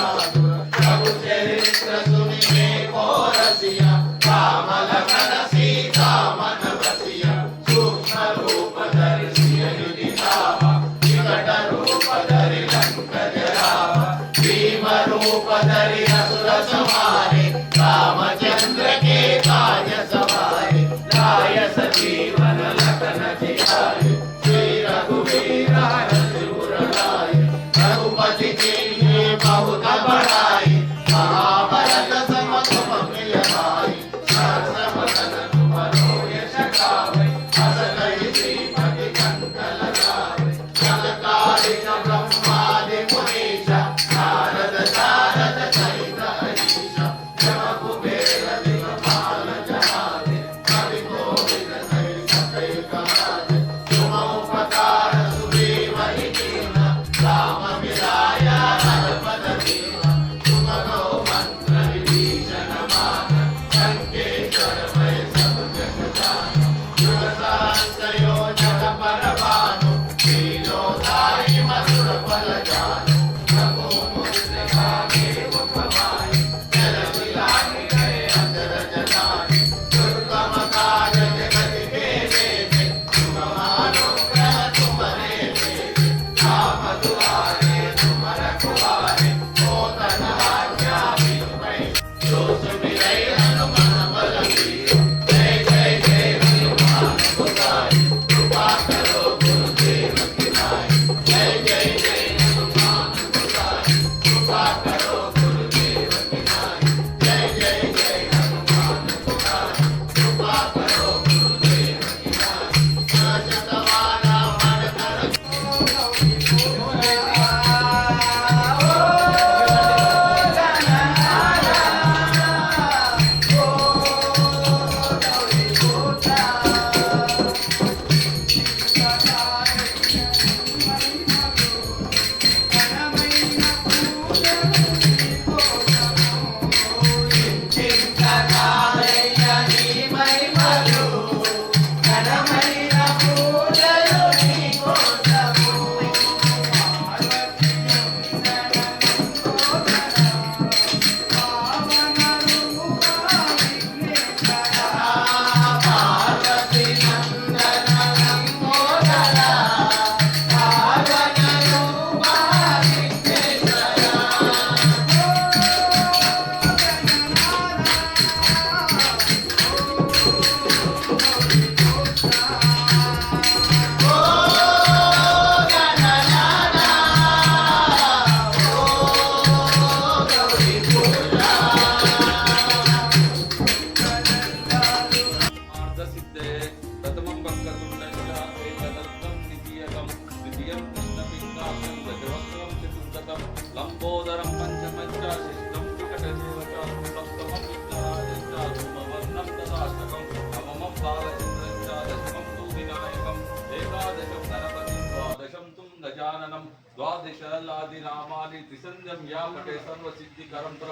Thank you.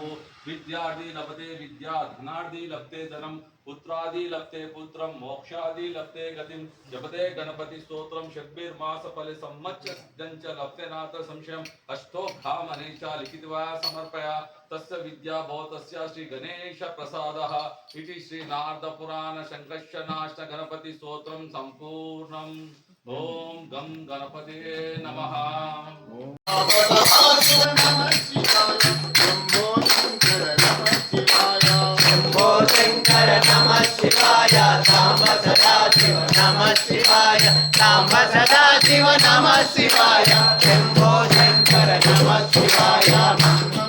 नमो विद्यादि लभते विद्या धनादि लभते धनम पुत्रादि लभते पुत्र, मोक्षादि लभते गति। जपते गणपति स्त्रोत्र शब्बीर मास फल सम्मच लभते नाथ संशय। अष्टो घाम अनेचा लिखित समर्पया। तस्य विद्या भवतस्य श्री गणेश प्रसादः इति श्री नारद पुराण शङ्कर्षणाष्ट गणपति स्तोत्रम संपूर्णम ओम गम गणपते नमः। శివాయ రామ సదా శివ నమ శివాయ శంభో శంకర నమ శివాయ.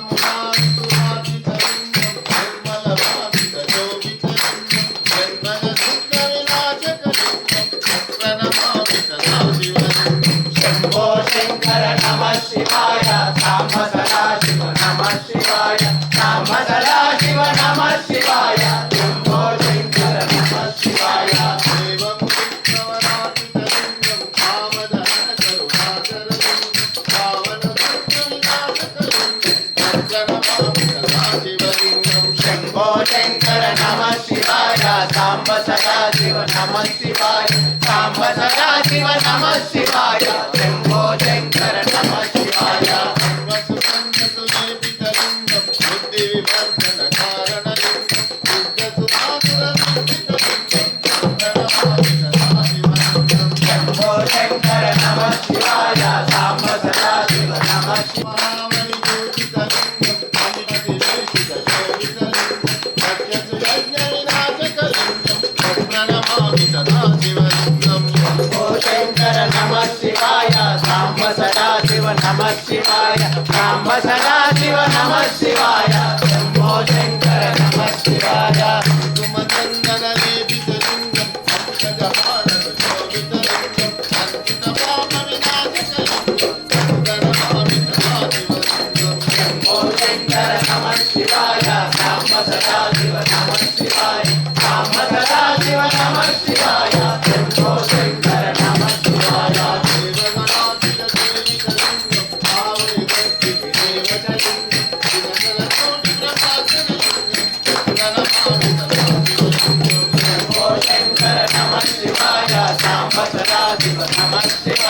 namah shivaya tempo jeng సదా శివ నమ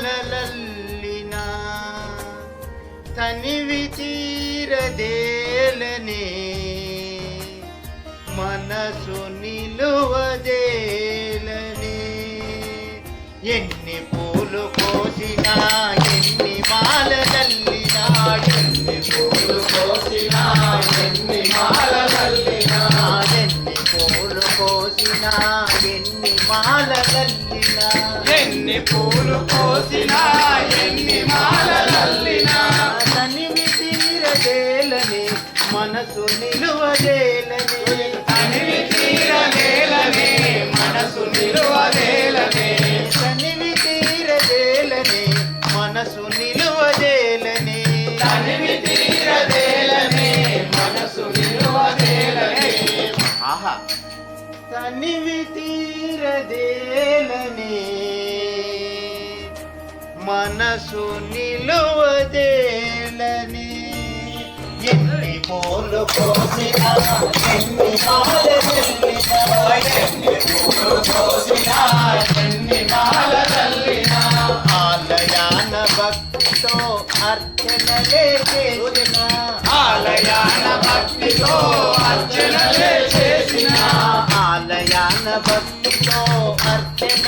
మాలలల్లినా తనివి తీరదేలనే మనసు నిలువదేలనే ఎన్ని పూలు కోసినా ఎన్ని మాలలల్లినా ఎన్ని పూలు కోసినా ఎన్ని మాలలల్లినా ఎన్ని పూలు కోసినా ఎన్ని మాలలల్లినా. ఎన్ని పూలు కోసినా ఎన్ని మాలలల్లినా. తనివి తీరదేలని మనసు నిలువదేలని తనివి తీరదేలని మనసు నిలువదేలని తనివి తీరదేలని మనసు నిలువదేలని తనివి తీరదేలని మనసు నిలువదేలని ఆహా. తనివి తీరదేలని మనసు నిలువదేలని ఎన్ని పూలు కోసినా ఎన్ని మాలెల్లినా ఎన్ని పూలు కోసినా ఎన్ని మాలెల్లినా ఆలయాన భక్తితో అర్చనలే చేసిన ఆలయాన భక్తితో అర్చనలే చేసిన ఆలయాన భక్తితో అర్చన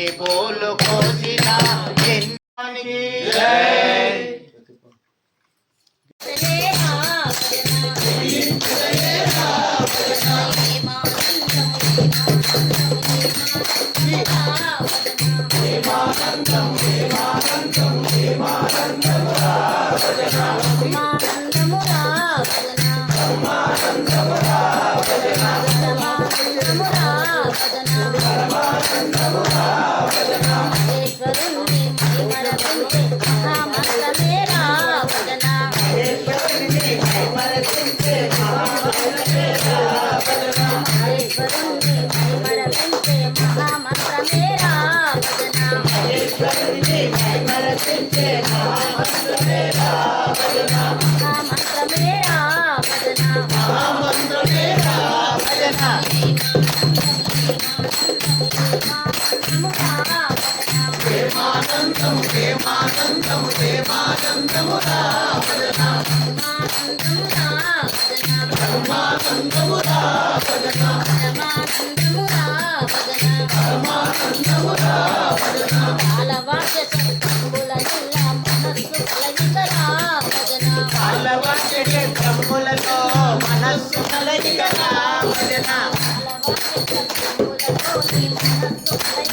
ఎన్ని పోలు కోసినా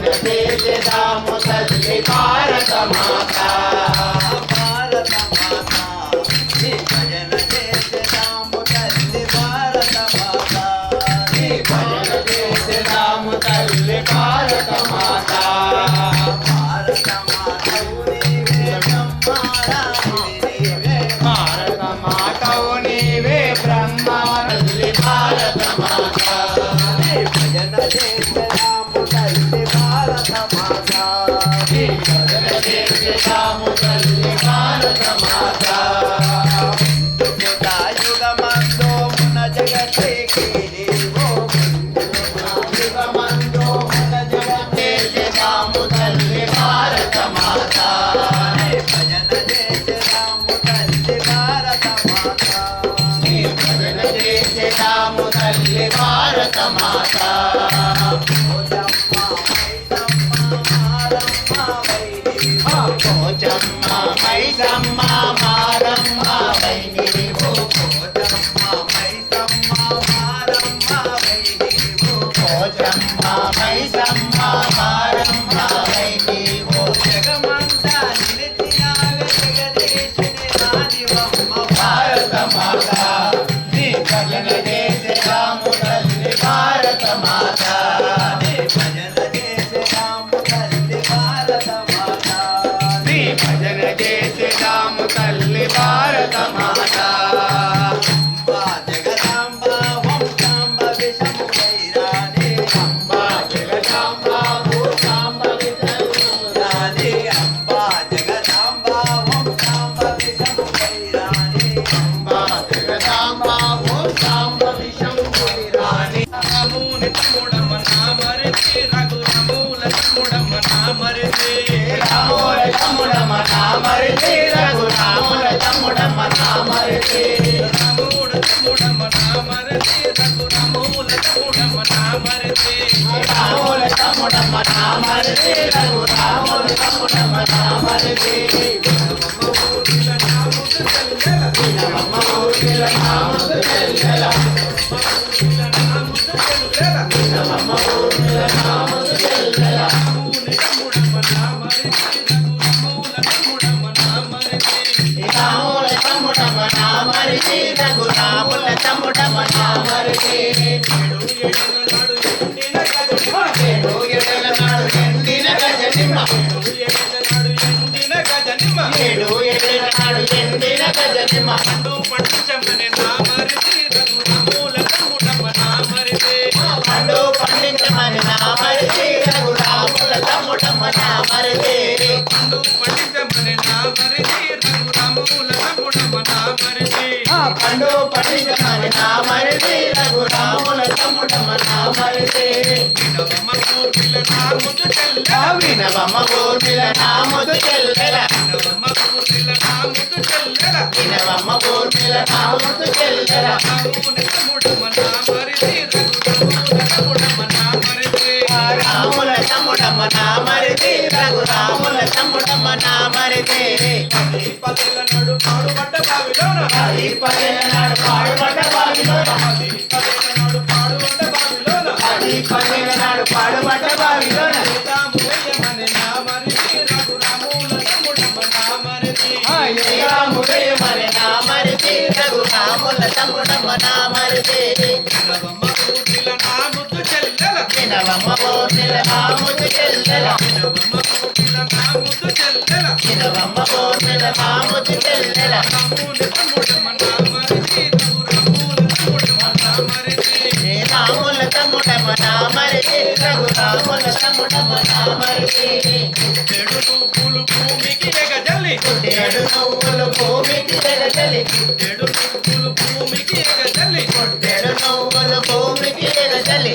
सज्जन देश दाम सज्ज कार समाता I'm తమ్ముడమ్మ నా మరిచి ఏడు ఏడు నాడు మహండు పండు చెమ్మనే నామరిది రఘురాముల తమ్ముడమ్మ నామరిది పండు పండించమని నామరిది రఘురాముల తమ్ముడమ్మ నామరిది పండు పండించమని నామరిది చెల్లెల. వినవమ్మ కోర్మెల నా ముద్దు చెల్లెల వినవమ్మ కోర్మెల నా ముద్దు చెల్లెల రాముని తమ్ముడమ్మ నా మరిది రఘురాముల తమ్ముడమ్మ నా మరిది రాముల తమ్ముడమ్మ నా మరిది రఘురాముల తమ్ముడమ్మ నా మరిది పది పదేల నడు పాడుబడ్డ బావిలోన పది పదేల నడు పాడుబడ్డ బావిలోన పది పదేల నడు పాడుబడ్డ బావిలోన పది పదేల చిన్నవమ్మ ఓ నెల ఆ ముద్దు చెల్లెల చిన్నవమ్మ ఓ నెల ఆ ముద్దు చెల్లెల రాముల తమ్ముడమ రామరిది రఘు రాముల తమ్ముడమ రామరిది పూలు భూమికి ఎగజల్లి కొట్టేడు నువ్వులు భూమికి ఎగజల్లి కొట్టేడు నువ్వులు భూమికి ఎగజల్లి కొట్టేడు నువ్వులు భూమికి ఎగజల్లి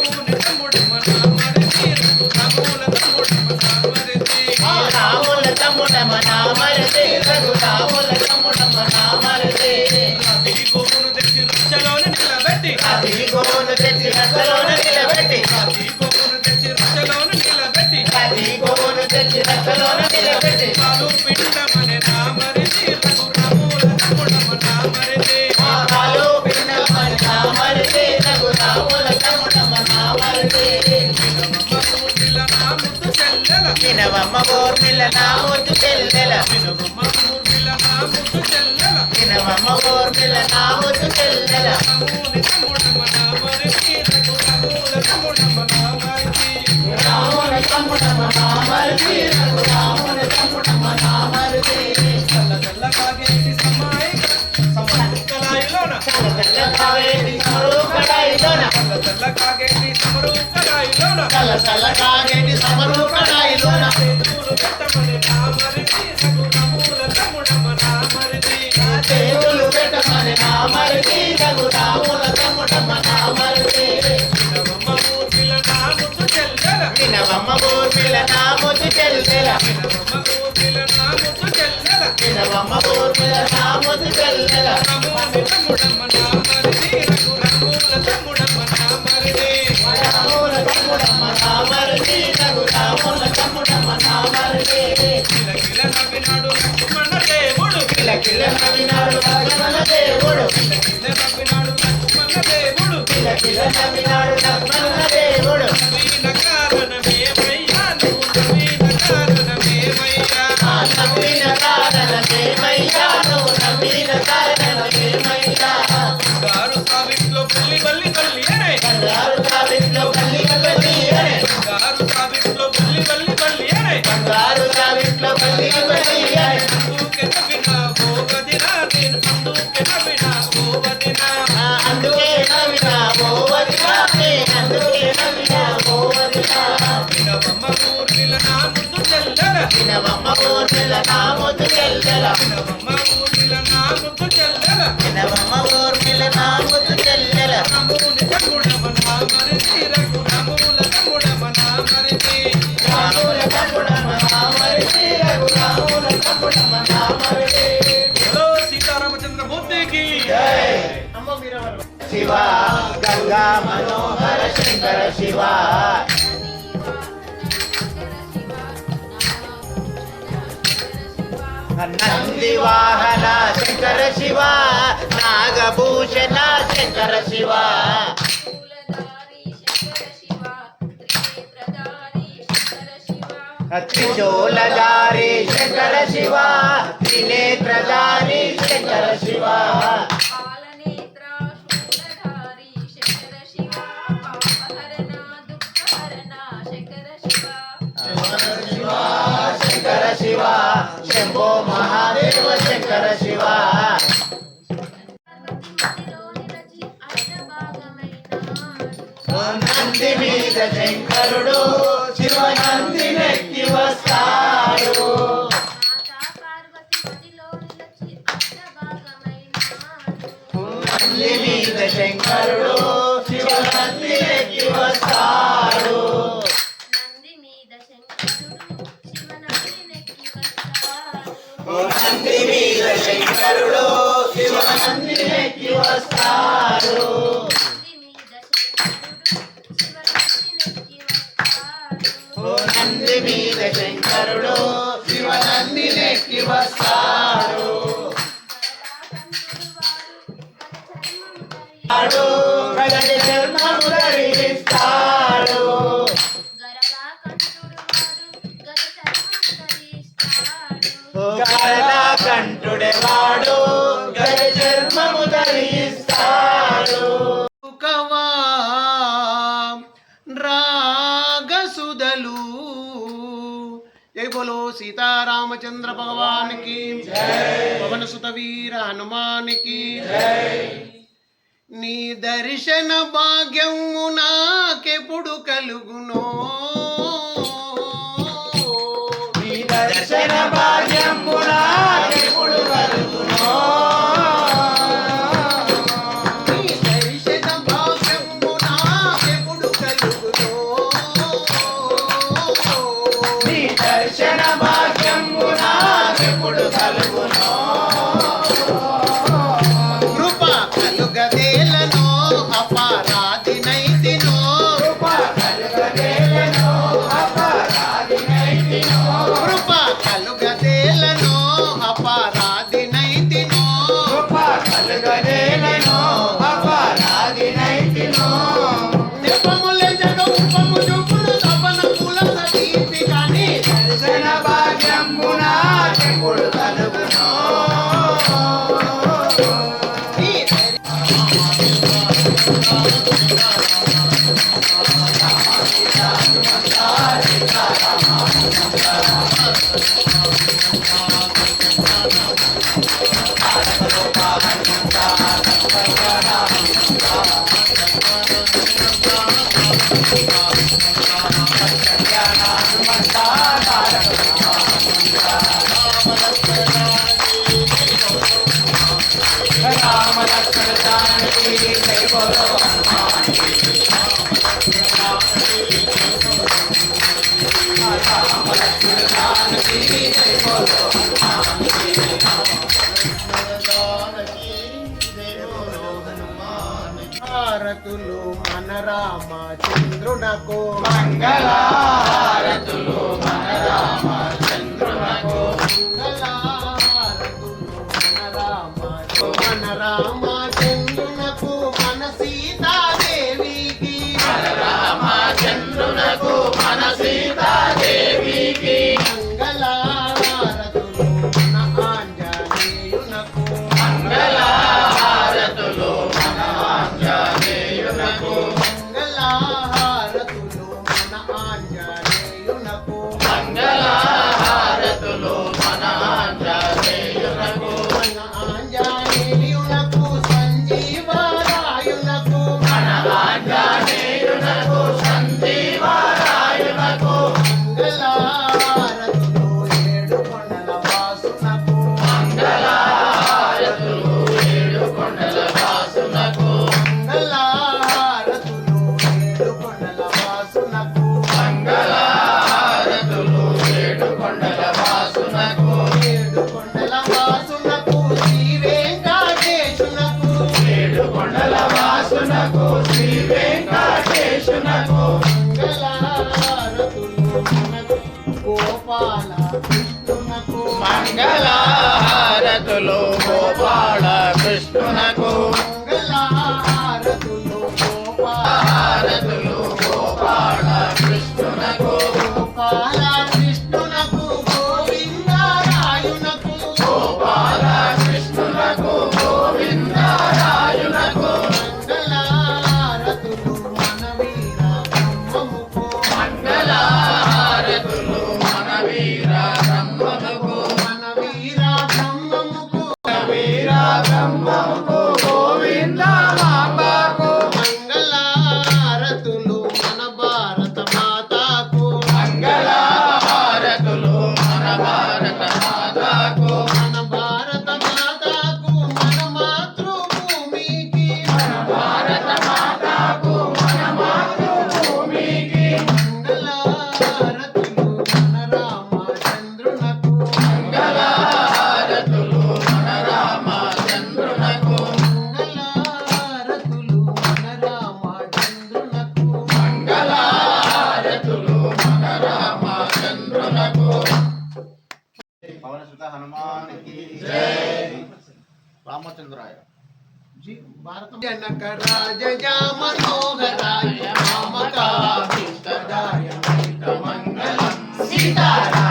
వినవమ్మ ఊర్మిళ నా ముద్దు చెల్లెల వినవమ్మ ఊర్మిళ నా ముద్దు చెల్లెల ఊర్మిళ నా ముద్దు చెల్లెల సమరుకలాయిలోన సమరూపడాయిలోన పెట్టమని నా మరిది రఘురాముల తమ్ముడమ్మ తమ్ముడమ్మ నా మరిది. వినవమ్మ నా ముద్దు వినవమ్మ నా ముద్దు దేవుడు కిలకిల నవినాడు లక్ష్మణ దేవుడు పిల్ల నవ్వినాడు లక్ష్మణ దేవుడు కిలకిల నవినాడు లక్ష్మణ దేవుడు నా ముద్దు చెల్లెల వినవమ్మ ఊర్మిళ నా ముద్దు చెల్లెల రాముల తమ్ముడమ్మ నా రఘురాముల తమ్ముడమ్మ నా శివ గంగా మనోహర శంకర శివ నంది వాహన శంకర శివ నాగభూషణ శంకర శివ త్రిశూలధారి శంకర శివ త్రినేత్రధారి శంకర శివ శంకర శివ శంభో శంకర శివ. నంది మీద శంకరుడు శివ నంది నెక్కి వస్తాడు. మీద శంకరుడు శివ నంది నెక్కి వస్తాడు. వస్తాడు మీద శంకరుడు శివ వస్తాడు నంది మీద శంకరుడు శివనంది వస్తాడు వాడు గరి చర్మము ధరిస్తాడు. కవా రాగసుదలు జై బోలో సీతారామచంద్ర భగవానికి పవన సుత వీర హనుమానికి. నీ దర్శన భాగ్యము నాకెప్పుడు కలుగునో. నీ దర్శన భాగ్యము నా नको Mangla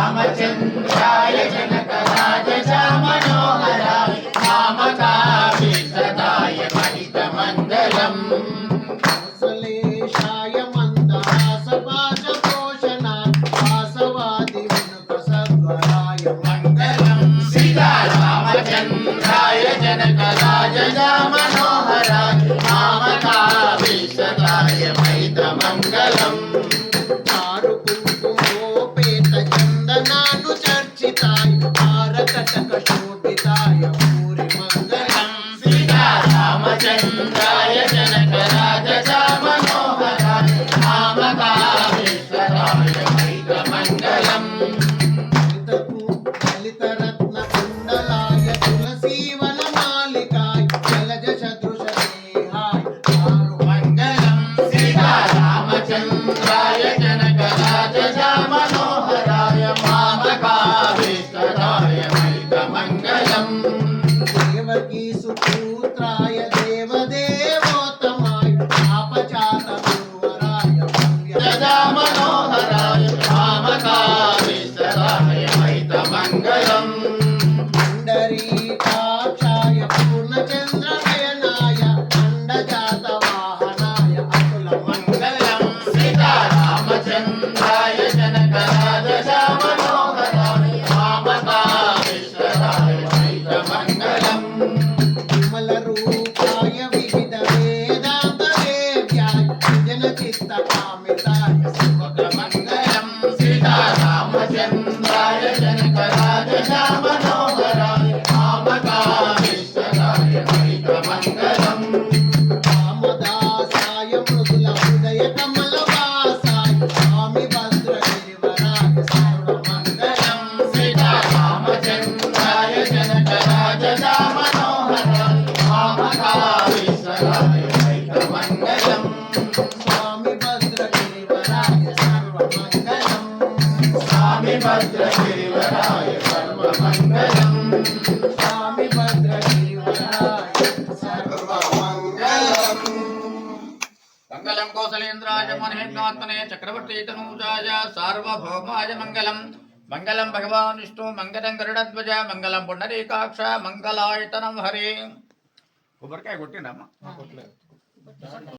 I am a Ramachandra Yajana मंगलम भगवान विष्णु मंगल गरुड़ध्वज मंगलम पुंडरीकाक्ष मंगलायतनम हरे। ಕೊಬ್ಬರಿಕಾಯಿ ಕೊಟ್ಟಿನ नाम